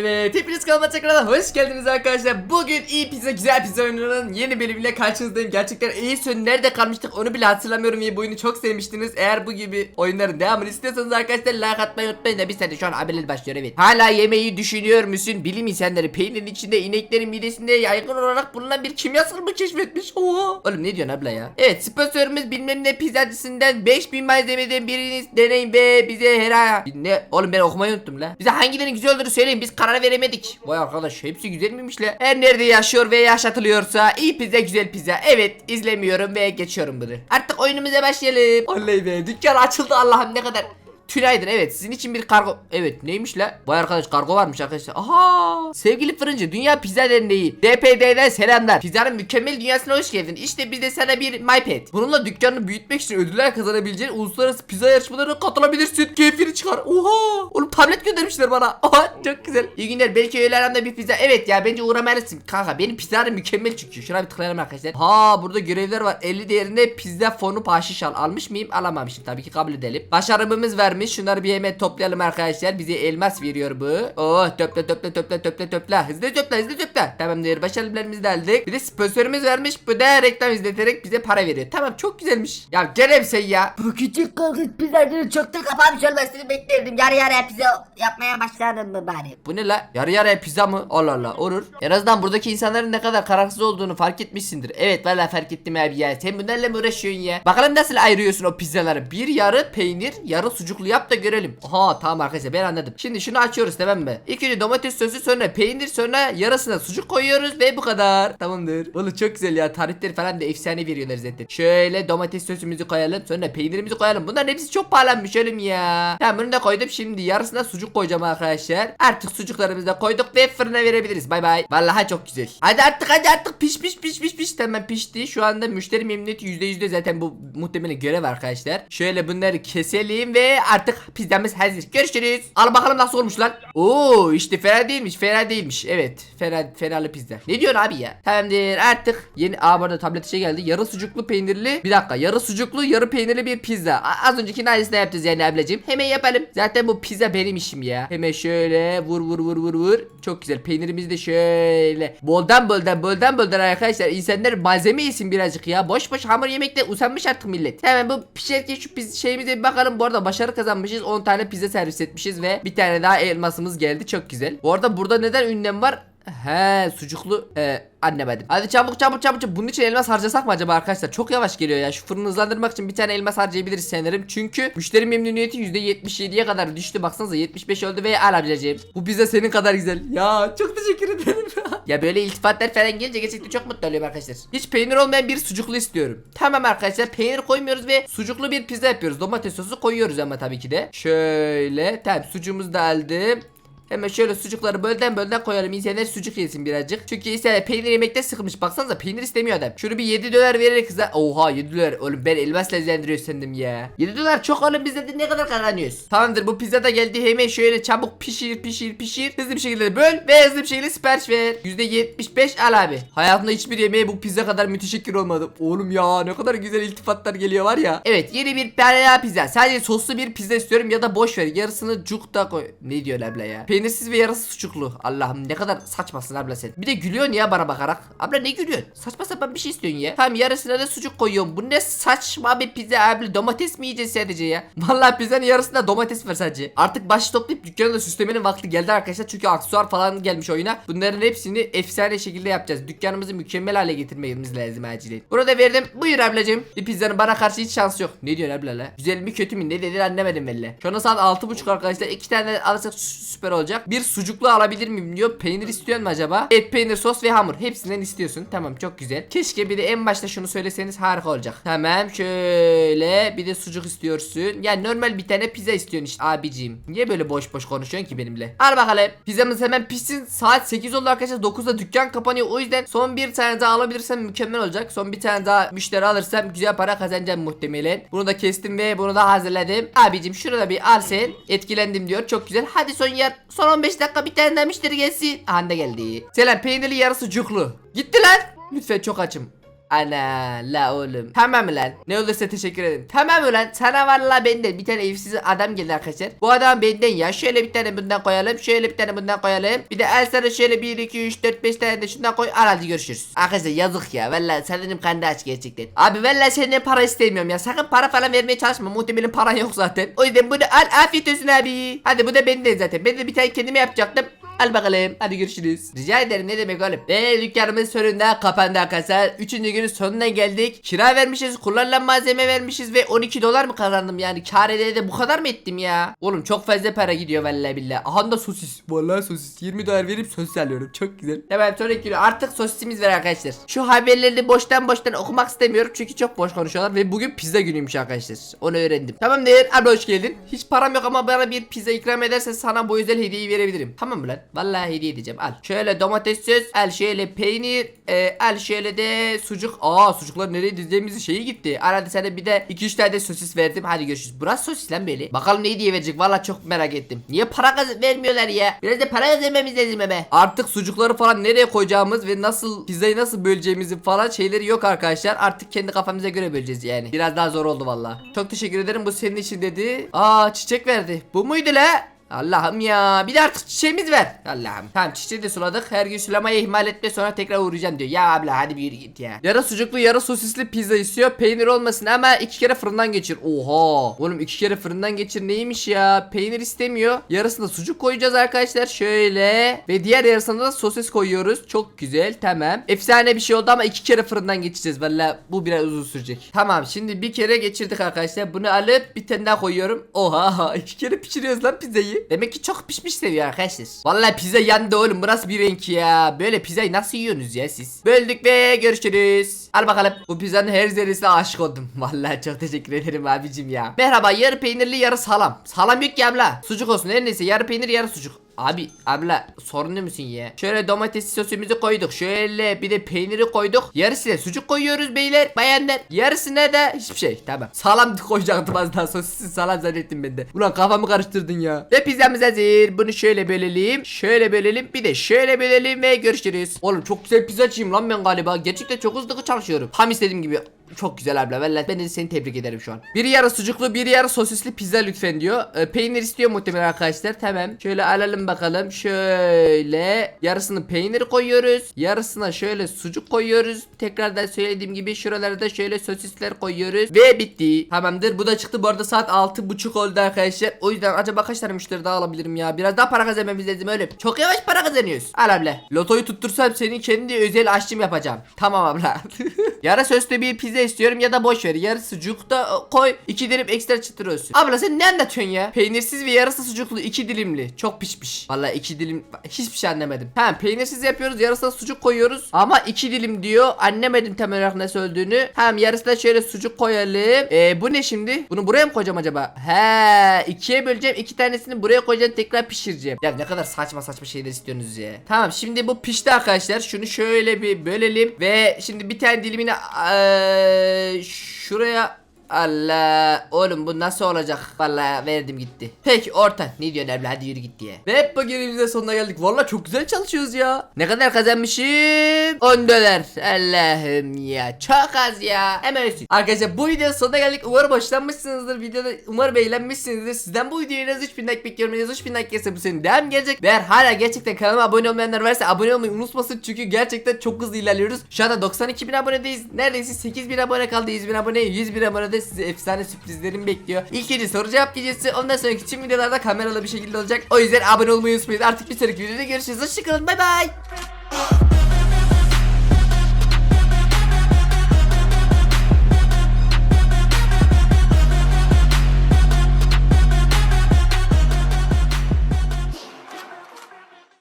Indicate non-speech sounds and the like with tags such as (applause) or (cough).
Evet hepiniz kanalıma tekrardan hoş geldiniz arkadaşlar. Bugün iyi pizza güzel pizza oyununun yeni bölümüyle karşınızdayım. Gerçekten iyi son nerede kalmıştık onu bile hatırlamıyorum ve bu oyunu çok sevmiştiniz. Eğer bu gibi oyunların devamını istiyorsanız arkadaşlar like atmayı unutmayın da bir sene şu an haberler başlıyor evet. Hala yemeği düşünüyor musun? Bilim insanları peynirin içinde ineklerin midesinde yaygın olarak bulunan bir kimyasal mı keşfetmiş? Oha. Oğlum ne diyorsun abla ya? Evet sponsorumuz bilmem ne pizzacısından 5000 malzemeden birini deneyin ve bize her. Ne? Oğlum ben okumayı unuttum la. Bize hangilerinin güzel olduğunu söyleyin biz karar veremedik. Vay arkadaş hepsi güzel miymiş la? Her nerede yaşıyor ve yaşatılıyorsa iyi pizza güzel pizza. Evet izlemiyorum ve geçiyorum bunu. Artık oyunumuza başlayalım. Oley be dükkan açıldı Allah'ım ne kadar. Tülay'dır evet. Sizin için bir kargo Evet neymiş la? Vay arkadaş kargo varmış arkadaşlar. Aha! Sevgili fırıncı Dünya Pizza Derneği DPD'den selamlar. Pizzanın mükemmel dünyasına hoş geldin. İşte biz de sana bir MyPad Bununla dükkanını büyütmek için ödüller kazanabileceğin Uluslararası pizza yarışmalarına katılabilirsin. Keyfini çıkar. Oha! Oğlum tablet göndermişler bana. (laughs) Aha çok güzel. İyi günler. Belki öğle aranda bir pizza. Evet ya bence uğramalısın. Kanka benim pizzanın mükemmel çıkıyor Şuna bir tıklayalım arkadaşlar. Ha burada görevler var. 50 değerinde pizza fonu bahşiş al. Almış mıyım? Alamamışım. Tabii ki kabul edelim. Başarımımız vermiş Şunları bir hemen toplayalım arkadaşlar Bize elmas veriyor bu Oh töple töple töple töple töple Hızlı töple hızlı töple Tamamdır başarılarımızı da aldık Bir de sponsorumuz vermiş Bu da reklam izleterek bize para veriyor Tamam çok güzelmiş Ya gel sen ya Bu küçük korkunç pizzacının çoktan kapanmış olmasını beklerdim. Yarı yarıya pizza yapmaya başladım mı bari? Bu ne la? Yarı yarıya pizza mı? Allah Allah olur. En azından buradaki insanların ne kadar kararsız olduğunu fark etmişsindir. Evet valla fark ettim abi ya. Sen bunlarla mı uğraşıyorsun ya? Bakalım nasıl ayırıyorsun o pizzaları. Bir yarı peynir, yarı sucuklu yap da görelim. Aha tamam arkadaşlar ben anladım. Şimdi şunu açıyoruz tamam mı? İlk önce domates sosu sonra peynir sonra yarısına sucuk koyuyoruz ve bu kadar. Tamamdır. Oğlum çok güzel ya. Tarifleri falan da efsane veriyorlar zaten. Şöyle domates sosumuzu koyalım. Sonra peynirimizi koyalım. Bunların hepsi çok pahalanmış oğlum ya. Tamam bunu da koydum. Şimdi yarısına sucuk koyacağım arkadaşlar. Artık sucuklarımızı da koyduk ve fırına verebiliriz. Bay bay. Vallahi çok güzel. Hadi artık hadi artık piş piş piş piş piş. Tamam pişti. Şu anda müşteri memnuniyeti %100'de zaten bu muhtemelen görev arkadaşlar. Şöyle bunları keselim ve artık pizzamız hazır. Görüşürüz. Al bakalım nasıl olmuş lan. Oo işte fena değilmiş. Fena değilmiş. Evet. Fena fenalı pizza. Ne diyorsun abi ya? Tamamdır artık yeni aa bu arada tablet işe geldi. Yarı sucuklu peynirli. Bir dakika. Yarı sucuklu yarı peynirli bir pizza. A- az önceki aynısını yapacağız yani ablacığım. Hemen yapalım. Zaten bu pizza benim işim ya. Hemen şöyle vur vur vur vur vur. Çok güzel. Peynirimizi de şöyle boldan boldan boldan boldan arkadaşlar. İnsanlar malzeme yesin birazcık ya. Boş boş hamur yemekte usanmış artık millet. Hemen bu pişerken şu şeyimize bir bakalım. Bu arada başarı kazanmışız. 10 tane pizza servis etmişiz ve bir tane daha elmasımız geldi. Çok güzel. Bu arada burada neden ünlem var? He sucuklu e, annemedim. Hadi çabuk çabuk çabuk çabuk. Bunun için elmas harcasak mı acaba arkadaşlar? Çok yavaş geliyor ya. Şu fırını hızlandırmak için bir tane elmas harcayabiliriz sanırım. Çünkü müşteri memnuniyeti %77'ye kadar düştü. Baksanıza 75 oldu ve al ablacığım. Bu pizza senin kadar güzel. Ya çok teşekkür ederim. ya böyle iltifatlar falan gelince gerçekten çok mutlu oluyorum arkadaşlar. Hiç peynir olmayan bir sucuklu istiyorum. Tamam arkadaşlar peynir koymuyoruz ve sucuklu bir pizza yapıyoruz. Domates sosu koyuyoruz ama tabii ki de. Şöyle tamam sucuğumuzu da aldım. Hemen şöyle sucukları bölden bölden koyalım. İnsanlar sucuk yesin birazcık. Çünkü insanlar peynir yemekte sıkılmış. Baksanıza peynir istemiyor adam. Şunu bir 7 dolar vererek kıza. Oha 7 dolar. Oğlum ben elmas lezzetindiriyor sandım ya. 7 dolar çok oğlum biz de ne kadar kazanıyoruz. Tamamdır bu pizza da geldi. Hemen şöyle çabuk pişir pişir pişir. Hızlı bir şekilde böl ve hızlı bir şekilde sipariş ver. %75 al abi. Hayatımda hiçbir yemeğe bu pizza kadar müteşekkir olmadım. Oğlum ya ne kadar güzel iltifatlar geliyor var ya. Evet yeni bir daha pizza. Sadece soslu bir pizza istiyorum ya da boş ver. Yarısını cuk da koy. Ne diyor abla ya? Peynirsiz ve yarısı sucuklu. Allah'ım ne kadar saçmasın abla sen. Bir de gülüyorsun ya bana bakarak. Abla ne gülüyorsun? Saçma sapan bir şey istiyorsun ya. Tamam yarısına da sucuk koyuyorum. Bu ne saçma bir pizza abla. Domates mi yiyeceğiz sadece ya? (laughs) Vallahi pizzanın yarısında domates var sadece. Artık başı toplayıp dükkanı da süslemenin vakti geldi arkadaşlar. Çünkü aksesuar falan gelmiş oyuna. Bunların hepsini efsane şekilde yapacağız. Dükkanımızı mükemmel hale getirmemiz lazım acilen. Burada verdim. Buyur ablacığım. Bir pizzanın bana karşı hiç şansı yok. Ne diyorsun abla la? Güzel mi kötü mü? Ne dedin anlamadım valla. Şu anda saat 6.30 arkadaşlar. İki tane alırsak sü- süper olacak. Bir sucuklu alabilir miyim diyor. Peynir istiyor mu acaba? Et, peynir, sos ve hamur. Hepsinden istiyorsun. Tamam çok güzel. Keşke bir de en başta şunu söyleseniz harika olacak. Tamam şöyle bir de sucuk istiyorsun. Yani normal bir tane pizza istiyorsun işte abiciğim. Niye böyle boş boş konuşuyorsun ki benimle? Al bakalım. Pizzamız hemen pişsin. Saat 8 oldu arkadaşlar. 9'da dükkan kapanıyor. O yüzden son bir tane daha alabilirsem mükemmel olacak. Son bir tane daha müşteri alırsam güzel para kazanacağım muhtemelen. Bunu da kestim ve bunu da hazırladım. Abicim şurada bir al sen. Etkilendim diyor. Çok güzel. Hadi son yer. Son 15 dakika bir tane daha gelsin. Hande geldi. Selam peynirli yarısı sucuklu. Gitti lan. Lütfen çok açım. Ana la oğlum. Tamam lan. Ne olursa teşekkür ederim. Tamam ulan. Sana valla benden bir tane evsiz adam geldi arkadaşlar. Bu adam benden ya. Şöyle bir tane bundan koyalım. Şöyle bir tane bundan koyalım. Bir de el sana şöyle 1 2 3 4 5 tane de şundan koy. Al hadi görüşürüz. Arkadaşlar yazık ya. Valla sanırım kandı aç gerçekten. Abi valla senden para istemiyorum ya. Sakın para falan vermeye çalışma. Muhtemelen paran yok zaten. O yüzden bunu al. Afiyet olsun abi. Hadi bu da benden zaten. Ben de bir tane kendime yapacaktım. Al bakalım. Hadi görüşürüz. Rica ederim ne demek oğlum. Ve dükkanımız sonunda kapandı arkadaşlar. Üçüncü günün sonuna geldik. Kira vermişiz. Kullanılan malzeme vermişiz ve 12 dolar mı kazandım yani? Kar ede de bu kadar mı ettim ya? Oğlum çok fazla para gidiyor vallahi billahi. Aha da sosis. Vallahi sosis. 20 dolar verip sosis alıyorum. Çok güzel. Tamam sonraki gün artık sosisimiz var arkadaşlar. Şu haberleri boştan boştan okumak istemiyorum. Çünkü çok boş konuşuyorlar. Ve bugün pizza günüymüş arkadaşlar. Onu öğrendim. Tamam değer. Abla hoş geldin. Hiç param yok ama bana bir pizza ikram edersen sana bu özel hediyeyi verebilirim. Tamam mı lan? Vallahi hediye edeceğim. Al. Şöyle domates söz. Al şöyle peynir. E, al şöyle de sucuk. Aa sucuklar nereye dizdiğimizin şeyi gitti. Arada sana bir de 2-3 tane de sosis verdim. Hadi görüşürüz. Burası sosis lan böyle. Bakalım ne hediye verecek. Vallahi çok merak ettim. Niye para kaz- vermiyorlar ya? Biraz da para kazanmamız lazım be. Artık sucukları falan nereye koyacağımız ve nasıl pizzayı nasıl böleceğimizin falan şeyleri yok arkadaşlar. Artık kendi kafamıza göre böleceğiz yani. Biraz daha zor oldu valla. Çok teşekkür ederim. Bu senin için dedi. Aa çiçek verdi. Bu muydu la? Allah'ım ya bir de artık çiçeğimiz ver Allah'ım. Tamam çiçeği de suladık. Her gün sulamayı ihmal etme sonra tekrar uğrayacağım diyor. Ya abla hadi bir git ya. Yarı sucuklu yarı sosisli pizza istiyor. Peynir olmasın ama iki kere fırından geçir. Oha! Oğlum iki kere fırından geçir neymiş ya? Peynir istemiyor. Yarısında sucuk koyacağız arkadaşlar. Şöyle. Ve diğer yarısında da sosis koyuyoruz. Çok güzel tamam. Efsane bir şey oldu ama iki kere fırından geçeceğiz Valla bu biraz uzun sürecek. Tamam şimdi bir kere geçirdik arkadaşlar. Bunu alıp bir tane daha koyuyorum. Oha! (laughs) İki kere pişiriyoruz lan pizzayı Demek ki çok pişmiş seviyor arkadaşlar. Vallahi pizza yandı oğlum. Bu nasıl bir renk ya? Böyle pizzayı nasıl yiyorsunuz ya siz? Böldük ve görüşürüz. Al bakalım. Bu pizzanın her zerresine aşık oldum. (laughs) Vallahi çok teşekkür ederim abicim ya. Merhaba yarı peynirli yarı salam. Salam yok ki abla. Sucuk olsun her neyse yarı peynir yarı sucuk. Abi abla sorunlu musun ya? Şöyle domates sosumuzu koyduk. Şöyle bir de peyniri koyduk. Yarısına sucuk koyuyoruz beyler bayanlar. Yarısına da hiçbir şey. Tamam. Salam (laughs) koyacaktım az daha. Sosisiz salam zannettim ben de. Ulan kafamı karıştırdın ya. Ve pizzamız hazır. Bunu şöyle bölelim. Şöyle bölelim. Bir de şöyle bölelim ve görüşürüz. Oğlum çok güzel pizzacıyım lan ben galiba. Gerçekten çok hızlı çalışıyorum. Tam istediğim gibi. Çok güzel abla. Vallahi ben de seni tebrik ederim şu an. Bir yarı sucuklu, bir yarı sosisli pizza lütfen diyor. Ee, peynir istiyor muhtemelen arkadaşlar. Tamam. Şöyle alalım bakalım. Şöyle yarısını peynir koyuyoruz. Yarısına şöyle sucuk koyuyoruz. Tekrardan söylediğim gibi şuralara da şöyle sosisler koyuyoruz. Ve bitti. Tamamdır. Bu da çıktı. Bu arada saat 6.30 oldu arkadaşlar. O yüzden acaba kaç tane müşteri daha alabilirim ya? Biraz daha para kazanmamız lazım öyle. Çok yavaş para kazanıyoruz. Al abla. Lotoyu tuttursam senin kendi özel aşçım yapacağım. Tamam abla. (laughs) Yarı soslu bir pizza istiyorum ya da boş ver. Yarı sucuk da e, koy. iki dilim ekstra çıtır olsun. Abla sen ne anlatıyorsun ya? Peynirsiz ve yarısı sucuklu iki dilimli. Çok pişmiş. Vallahi iki dilim hiçbir şey anlamadım. Tamam peynirsiz yapıyoruz. Yarısına sucuk koyuyoruz. Ama iki dilim diyor. Anlamadım tam olarak nasıl öldüğünü. Tamam yarısına şöyle sucuk koyalım. Ee, bu ne şimdi? Bunu buraya mı koyacağım acaba? He, ikiye böleceğim. iki tanesini buraya koyacağım. Tekrar pişireceğim. Ya ne kadar saçma saçma şeyler istiyorsunuz ya. Tamam şimdi bu pişti arkadaşlar. Şunu şöyle bir bölelim ve şimdi bir tane dilimini eee, şuraya Allah oğlum bu nasıl olacak? Vallahi verdim gitti. Peki orta ne diyorsun abla hadi yürü git diye. Ve hep bu günümüzde sonuna geldik. Vallahi çok güzel çalışıyoruz ya. Ne kadar kazanmışım? 10 dolar. Allah'ım ya çok az ya. Hemen ölsün. Arkadaşlar bu videonun sonuna geldik. Umarım hoşlanmışsınızdır. Videoda umarım eğlenmişsinizdir. Sizden bu videoya en az 3000 like bekliyorum. En az 3000 like gelirse bu senin devam gelecek. Ve eğer hala gerçekten kanalıma abone olmayanlar varsa abone olmayı unutmasın. Çünkü gerçekten çok hızlı ilerliyoruz. Şu anda 92 bin abonedeyiz. Neredeyse 8 bin abone kaldı. 100 bin abone. 100 bin abonede size efsane sürprizlerim bekliyor. İlk önce soru cevap gecesi. Ondan sonraki tüm videolarda kameralı bir şekilde olacak. O yüzden abone olmayı unutmayın. Artık bir sonraki videoda görüşürüz. Hoşçakalın. Bay bay.